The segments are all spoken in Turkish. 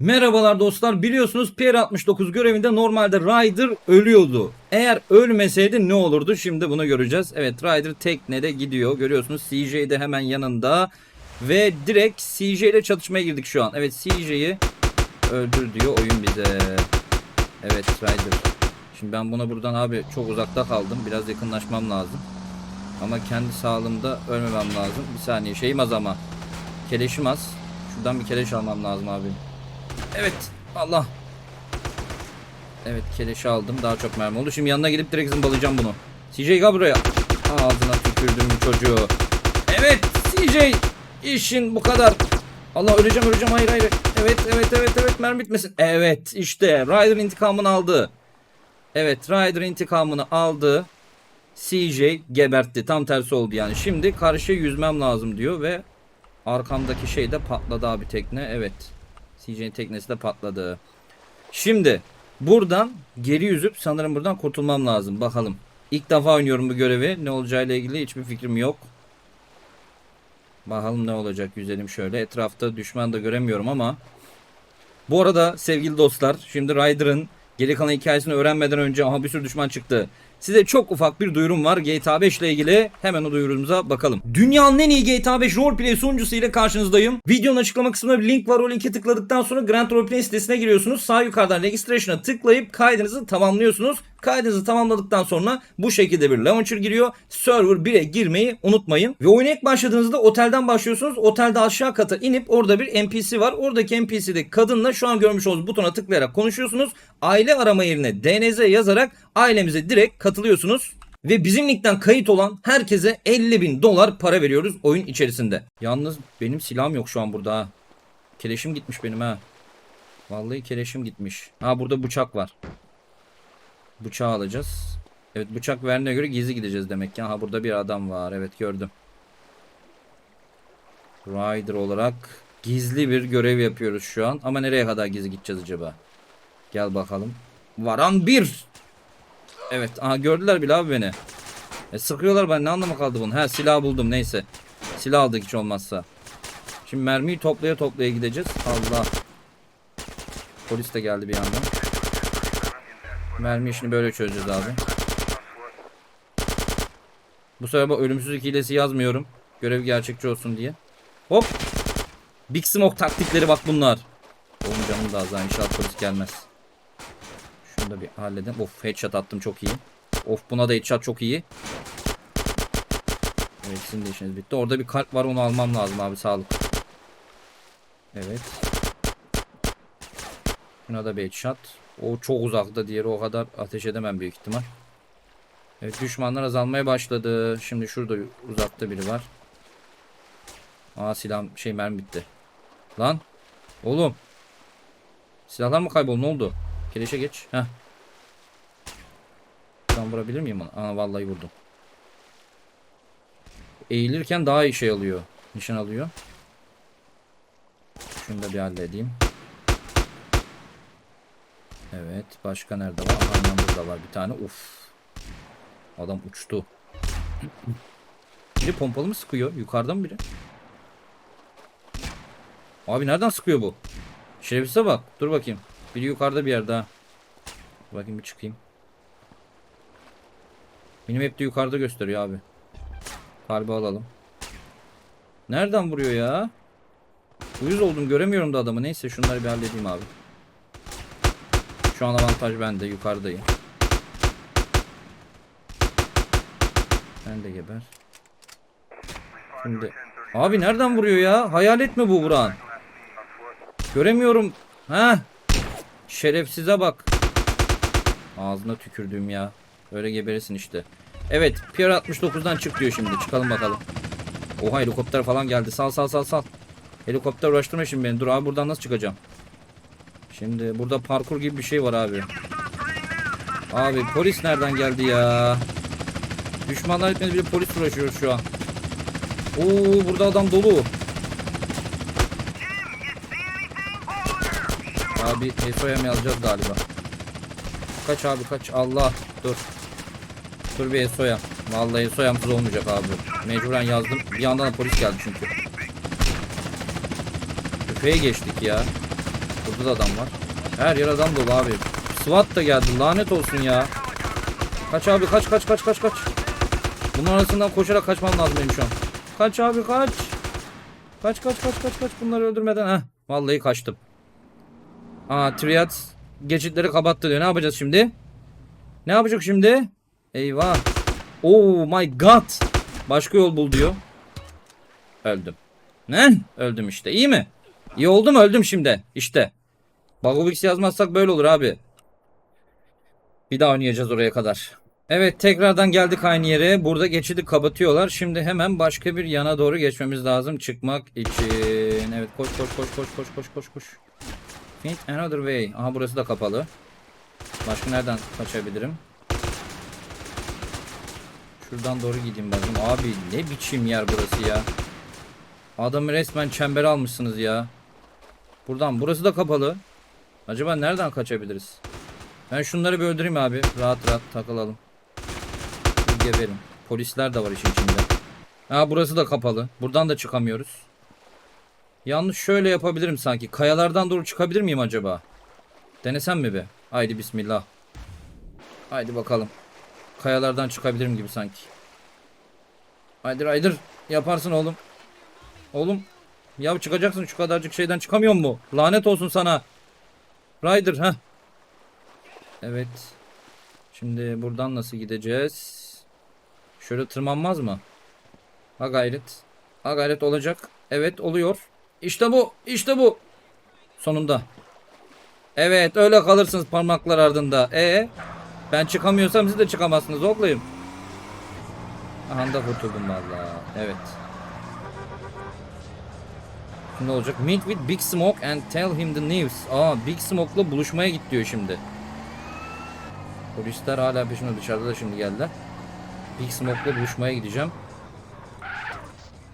Merhabalar dostlar biliyorsunuz PR69 görevinde normalde Ryder ölüyordu. Eğer ölmeseydi ne olurdu şimdi bunu göreceğiz. Evet Ryder teknede gidiyor görüyorsunuz CJ de hemen yanında. Ve direkt CJ ile çatışmaya girdik şu an. Evet CJ'yi öldür diyor oyun bize. Evet Ryder. Şimdi ben buna buradan abi çok uzakta kaldım. Biraz yakınlaşmam lazım. Ama kendi sağlığımda ölmemem lazım. Bir saniye şeyim az ama. Keleşim az. Şuradan bir keleş almam lazım abi. Evet. Allah. Evet keleşi aldım. Daha çok mermi oldu. Şimdi yanına gidip direkt zımbalayacağım bunu. CJ gel buraya. Ağzına tükürdüm çocuğu. Evet CJ. işin bu kadar. Allah öleceğim öleceğim. Hayır hayır. Evet evet evet evet mermi bitmesin. Evet işte Ryder intikamını aldı. Evet Ryder intikamını aldı. CJ gebertti. Tam tersi oldu yani. Şimdi karşıya yüzmem lazım diyor ve arkamdaki şey de patladı abi tekne. Evet. CJ'nin teknesi de patladı. Şimdi buradan geri yüzüp sanırım buradan kurtulmam lazım. Bakalım. İlk defa oynuyorum bu görevi. Ne olacağıyla ilgili hiçbir fikrim yok. Bakalım ne olacak. Yüzelim şöyle. Etrafta düşman da göremiyorum ama. Bu arada sevgili dostlar. Şimdi Ryder'ın geri kalan hikayesini öğrenmeden önce aha bir sürü düşman çıktı. Size çok ufak bir duyurum var GTA 5 ile ilgili. Hemen o duyurumuza bakalım. Dünyanın en iyi GTA 5 roleplay sunucusu ile karşınızdayım. Videonun açıklama kısmında bir link var. O linke tıkladıktan sonra Grand Roleplay sitesine giriyorsunuz. Sağ yukarıdan registration'a tıklayıp kaydınızı tamamlıyorsunuz. Kaydınızı tamamladıktan sonra bu şekilde bir launcher giriyor. Server 1'e girmeyi unutmayın. Ve oyuna ilk başladığınızda otelden başlıyorsunuz. Otelde aşağı kata inip orada bir NPC var. Oradaki NPC'de kadınla şu an görmüş olduğunuz butona tıklayarak konuşuyorsunuz. Aile arama yerine DNZ yazarak ailemize direkt katılıyorsunuz. Ve bizim linkten kayıt olan herkese 50 bin dolar para veriyoruz oyun içerisinde. Yalnız benim silahım yok şu an burada ha. Keleşim gitmiş benim ha. Vallahi keleşim gitmiş. Ha burada bıçak var. Bıçağı alacağız. Evet bıçak verdiğine göre gizli gideceğiz demek ki. Ha burada bir adam var. Evet gördüm. Rider olarak gizli bir görev yapıyoruz şu an. Ama nereye kadar gizli gideceğiz acaba? Gel bakalım. Varan bir. Evet. Aha gördüler bile abi beni. E, sıkıyorlar ben ne anlamı kaldı bunun? Ha silah buldum neyse. Silah aldık hiç olmazsa. Şimdi mermiyi toplaya toplaya gideceğiz. Allah. Polis de geldi bir yandan. Mermi işini böyle çözeceğiz abi. Bu sefer bak ölümsüzlük hilesi yazmıyorum. Görev gerçekçi olsun diye. Hop. Big Smoke taktikleri bak bunlar. Oğlum canım da az daha inşallah polis gelmez. Şunu da bir halledelim. Of headshot attım çok iyi. Of buna da headshot çok iyi. Evet sizin de işiniz bitti. Orada bir kalp var onu almam lazım abi sağlık. Evet. Şuna da bir headshot. O çok uzakta diğeri o kadar ateş edemem büyük ihtimal. Evet düşmanlar azalmaya başladı. Şimdi şurada uzakta biri var. Aa silah şey mermi bitti. Lan. Oğlum. Silahlar mı kayboldu ne oldu? Keleşe geç. Heh. Ben vurabilir miyim onu? Aa vallahi vurdum. Eğilirken daha iyi şey alıyor. Nişan alıyor. Şunu da bir halledeyim. Evet. Başka nerede var? Aynen burada var bir tane. Uf. Adam uçtu. biri pompalı mı sıkıyor? Yukarıdan biri. Abi nereden sıkıyor bu? Şerefsize bak. Dur bakayım. Biri yukarıda bir yerde ha. Bakayım bir çıkayım. Benim hep de yukarıda gösteriyor abi. Kalbi alalım. Nereden vuruyor ya? Uyuz oldum göremiyorum da adamı. Neyse şunları bir halledeyim abi. Şu an avantaj bende yukarıdayım. Ben de geber. Şimdi abi nereden vuruyor ya? Hayalet mi bu vuran? Göremiyorum. Ha? Şerefsize bak. Ağzına tükürdüğüm ya. Öyle geberesin işte. Evet, Pier 69'dan çık diyor şimdi. Çıkalım bakalım. Oha helikopter falan geldi. Sal sal sal sal. Helikopter uğraştırma şimdi beni. Dur abi buradan nasıl çıkacağım? Şimdi burada parkur gibi bir şey var abi. Abi polis nereden geldi ya? Düşmanlar etmedi bile polis uğraşıyor şu an. Oo burada adam dolu. Abi Eso'ya mı alacağız galiba? Kaç abi kaç Allah dur. Dur bir Eso'ya. Vallahi Eso'yamsız olmayacak abi. Mecburen yazdım. Bir yandan da polis geldi çünkü. Köpeğe geçtik ya. Burada da adam var. Her yer adam dolu abi. SWAT da geldi. Lanet olsun ya. Kaç abi kaç kaç kaç kaç kaç. Bunun arasından koşarak kaçmam lazım benim şu an. Kaç abi kaç. Kaç kaç kaç kaç kaç bunları öldürmeden. Heh vallahi kaçtım. Aa Triad geçitleri kapattı diyor. Ne yapacağız şimdi? Ne yapacak şimdi? Eyvah. Oh my god. Başka yol bul diyor. Öldüm. Ne? Öldüm işte. İyi mi? İyi oldu mu? Öldüm şimdi. İşte. Bagovix yazmazsak böyle olur abi. Bir daha oynayacağız oraya kadar. Evet tekrardan geldik aynı yere. Burada geçidi kapatıyorlar. Şimdi hemen başka bir yana doğru geçmemiz lazım çıkmak için. Evet koş koş koş koş koş koş koş koş. Find another way. Aha burası da kapalı. Başka nereden kaçabilirim? Şuradan doğru gideyim bakayım. Abi ne biçim yer burası ya. Adamı resmen çembere almışsınız ya. Buradan burası da kapalı. Acaba nereden kaçabiliriz? Ben şunları bir öldüreyim abi. Rahat rahat takılalım. Bir geberin. Polisler de var işin içinde. Ha burası da kapalı. Buradan da çıkamıyoruz. Yalnız şöyle yapabilirim sanki. Kayalardan doğru çıkabilir miyim acaba? Denesem mi be? Haydi bismillah. Haydi bakalım. Kayalardan çıkabilirim gibi sanki. Haydi Ryder. Yaparsın oğlum. Oğlum. Ya çıkacaksın şu kadarcık şeyden çıkamıyor mu? Lanet olsun sana. Ryder ha. Evet. Şimdi buradan nasıl gideceğiz? Şöyle tırmanmaz mı? Ha gayret. Ha gayret olacak. Evet oluyor. İşte bu. İşte bu. Sonunda. Evet öyle kalırsınız parmaklar ardında. E ben çıkamıyorsam siz de çıkamazsınız oklayım. Anda kurtuldum valla. Evet. Ne olacak? Meet with Big Smoke and tell him the news. Aa Big Smoke'la buluşmaya git diyor şimdi. Polisler hala peşimde dışarıda da şimdi geldiler. Big Smoke'la buluşmaya gideceğim.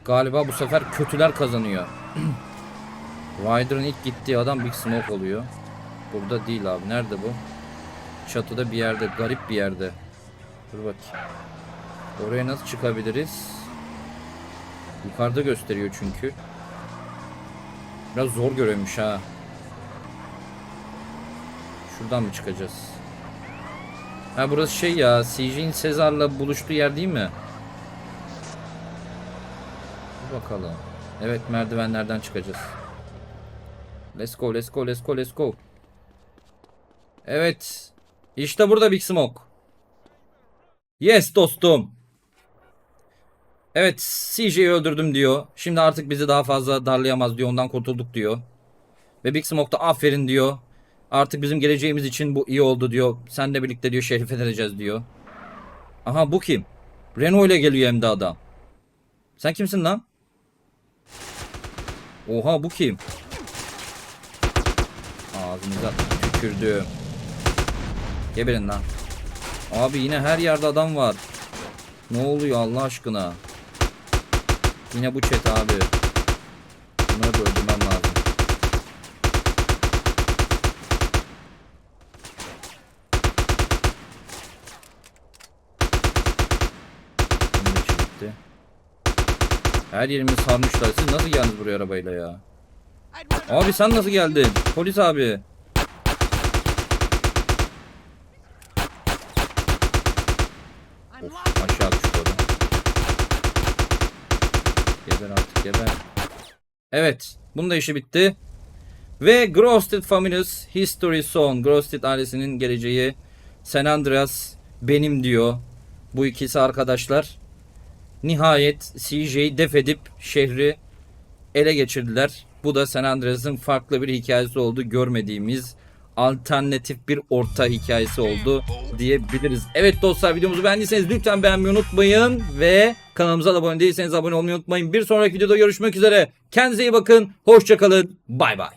Galiba bu sefer kötüler kazanıyor. Ryder'ın ilk gittiği adam Big Smoke oluyor. Burada değil abi. Nerede bu? Çatıda bir yerde. Garip bir yerde. Dur bakayım. Oraya nasıl çıkabiliriz? Yukarıda gösteriyor çünkü. Biraz zor görünmüş ha. Şuradan mı çıkacağız? Ha burası şey ya. CJ'in Sezar'la buluştuğu yer değil mi? Dur bakalım. Evet merdivenlerden çıkacağız. Let's go, let's go, let's go, let's go. Evet. İşte burada Big Smoke. Yes dostum. Evet CJ'yi öldürdüm diyor. Şimdi artık bizi daha fazla darlayamaz diyor. Ondan kurtulduk diyor. Ve Big Smoke da aferin diyor. Artık bizim geleceğimiz için bu iyi oldu diyor. Senle birlikte diyor şerif edeceğiz diyor. Aha bu kim? Renault ile geliyor hem de adam. Sen kimsin lan? Oha bu kim? Ağzınıza tükürdüm. Geberin lan. Abi yine her yerde adam var. Ne oluyor Allah aşkına? Yine bu chat abi. Bunları da öldürmem lazım. Bunun içi bitti. Her yerimi sarmışlar. Siz nasıl geldiniz buraya arabayla ya? Abi sen nasıl geldin? Polis abi. Of, aşağı düştü o da. Geber artık geber. Evet. Bunun da işi bitti. Ve Grosted Family's History Song. Grosted ailesinin geleceği. San Andreas benim diyor. Bu ikisi arkadaşlar. Nihayet CJ'yi def edip şehri ele geçirdiler. Bu da San Andreas'ın farklı bir hikayesi oldu. Görmediğimiz alternatif bir orta hikayesi oldu diyebiliriz. Evet dostlar videomuzu beğendiyseniz lütfen beğenmeyi unutmayın ve kanalımıza abone değilseniz abone olmayı unutmayın. Bir sonraki videoda görüşmek üzere. Kendinize iyi bakın. Hoşçakalın. Bay bay.